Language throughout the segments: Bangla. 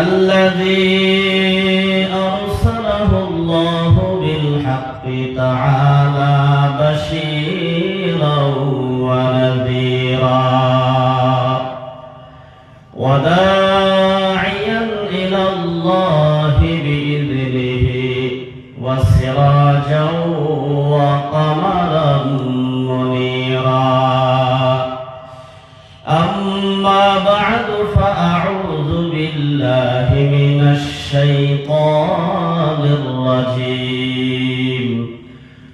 الذي أرسله الله بالحق تعالى بشيرا ونذيرا وداعيا إلى الله بإذنه وسراجا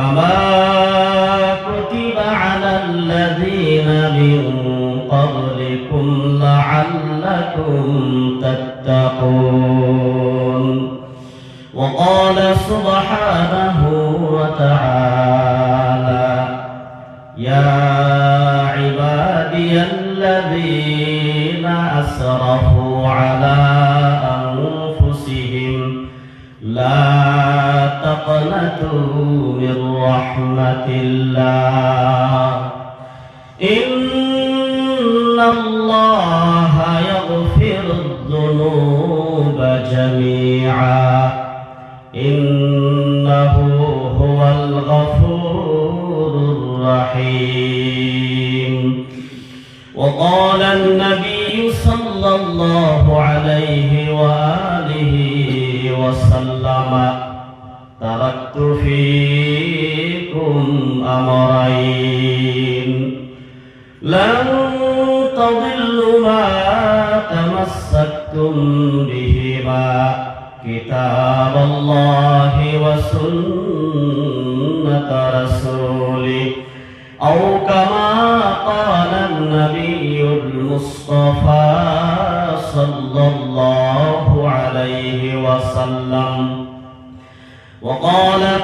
كما كتب على الذين من قبلكم لعلكم تتقون. وقال سبحانه وتعالى يا عبادي الذين أسرفوا على من رحمة الله. إن الله يغفر الذنوب جميعا. إنه هو الغفور الرحيم. وقال النبي صلى الله عليه وآله وسلم تركت فيكم أمرين لن تضلوا ما تمسكتم بهما كتاب الله وسنة رسوله أو كما قال النبي المصطفى صلى الله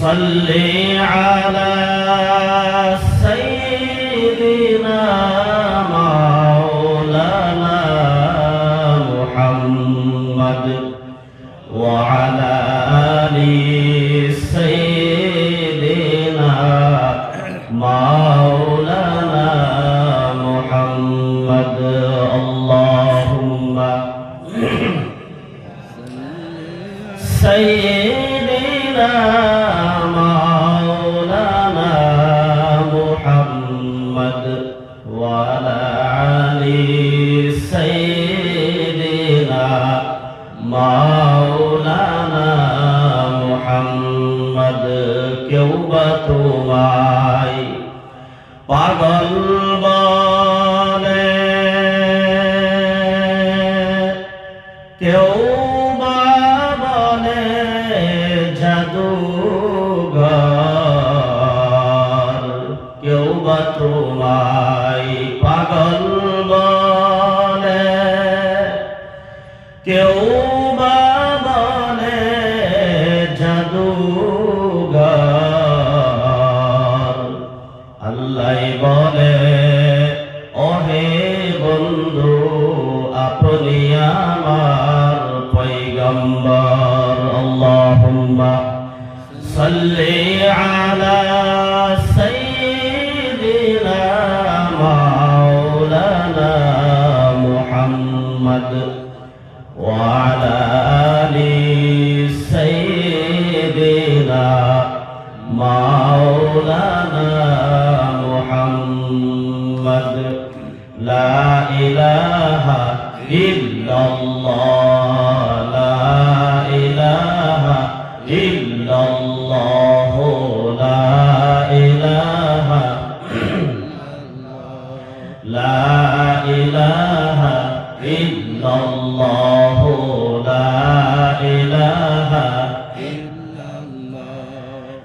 صل على سيدنا مولانا محمد وعلى آل سيدنا مولانا محمد. اللهم سيدنا মাওলানা মোহাম্মদ কেউ বা তোমায় পাগল বলে। কেউ বা বলে কেউ পাগল على سيدنا مولانا محمد وعلى آل سيدنا مولانا محمد لا إله إلا الله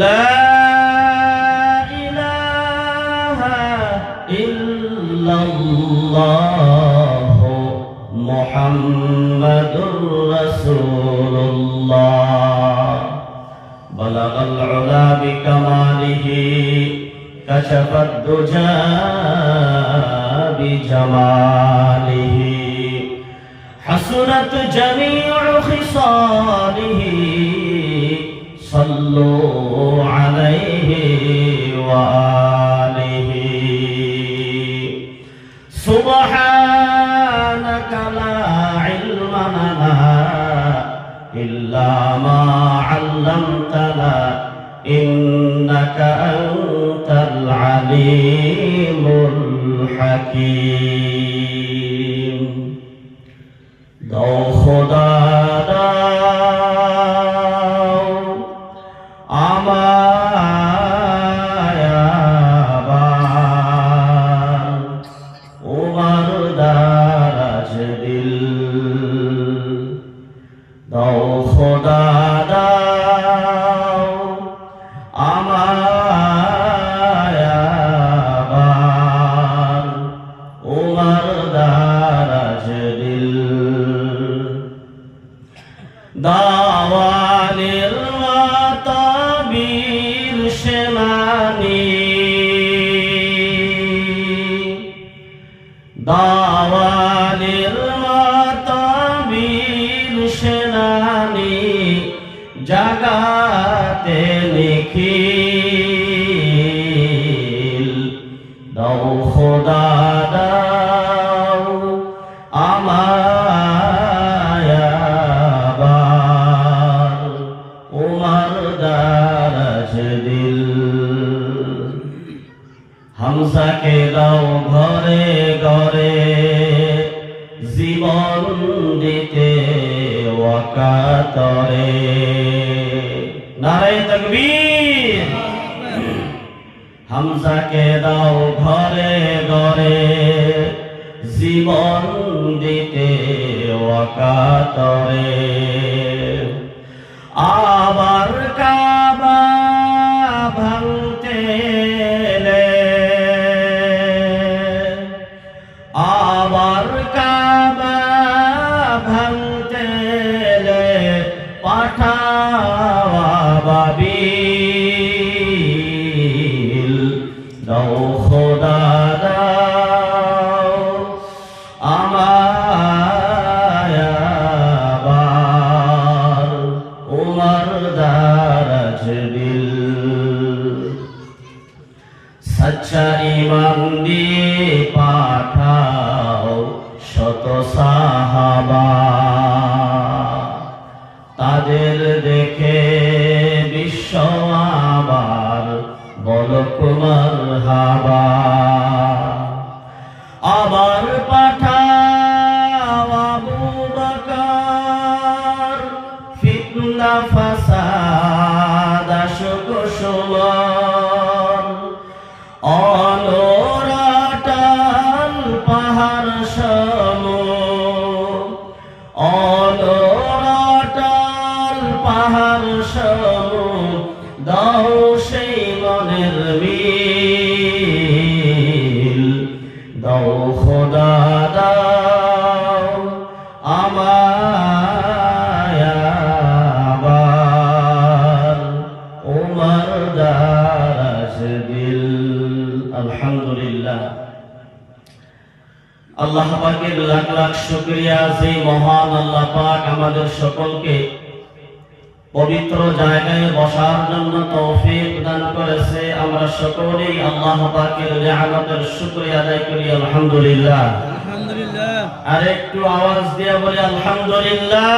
لا إله إلا الله محمد رسول الله بلغ العلا بكماله كشف الدجى بجماله حسنت جميع خصاله صلوا عليه وآله. سبحانك لا علم لنا إلا ما علمتنا إنك أنت العليم الحكيم. দাওয়ানের হামসাকে দাও ঘরে ঘরে। জীবন দিতে ওয়াকাতরে নারায় তকবীর। হামসাকে দাও ঘরে ঘরে। জীবন দিতে ওয়াকাতরে আবার কাবা বাবিল দাও খোদা দাও আমার উমর দারাজ বিল। সচ্চা ইমান দিয়ে পাঠাও শত সাহাবা। তাদের দেখে বিশ্ব আবার বল কুমার হাবা। মনের মিল দাও খোদা, দাও আমায় আবার। উমর দারাজ দিল আলহামদুলিল্লাহ। আল্লাহ পাকের লাখ লাখ শুকরিয়া যে মহান আল্লাহ পাক আমাদের সকলকে পবিত্র জায়গায় বসার জন্য তৌফিক দান করেছে আমরা সকলেই আল্লাহ পাকের নিয়ামতের শুকরিয়া আদায় করি আলহামদুলিল্লাহ। আলহামদুলিল্লাহ। আর একটু আওয়াজ দিয়ে বলি আলহামদুলিল্লাহ।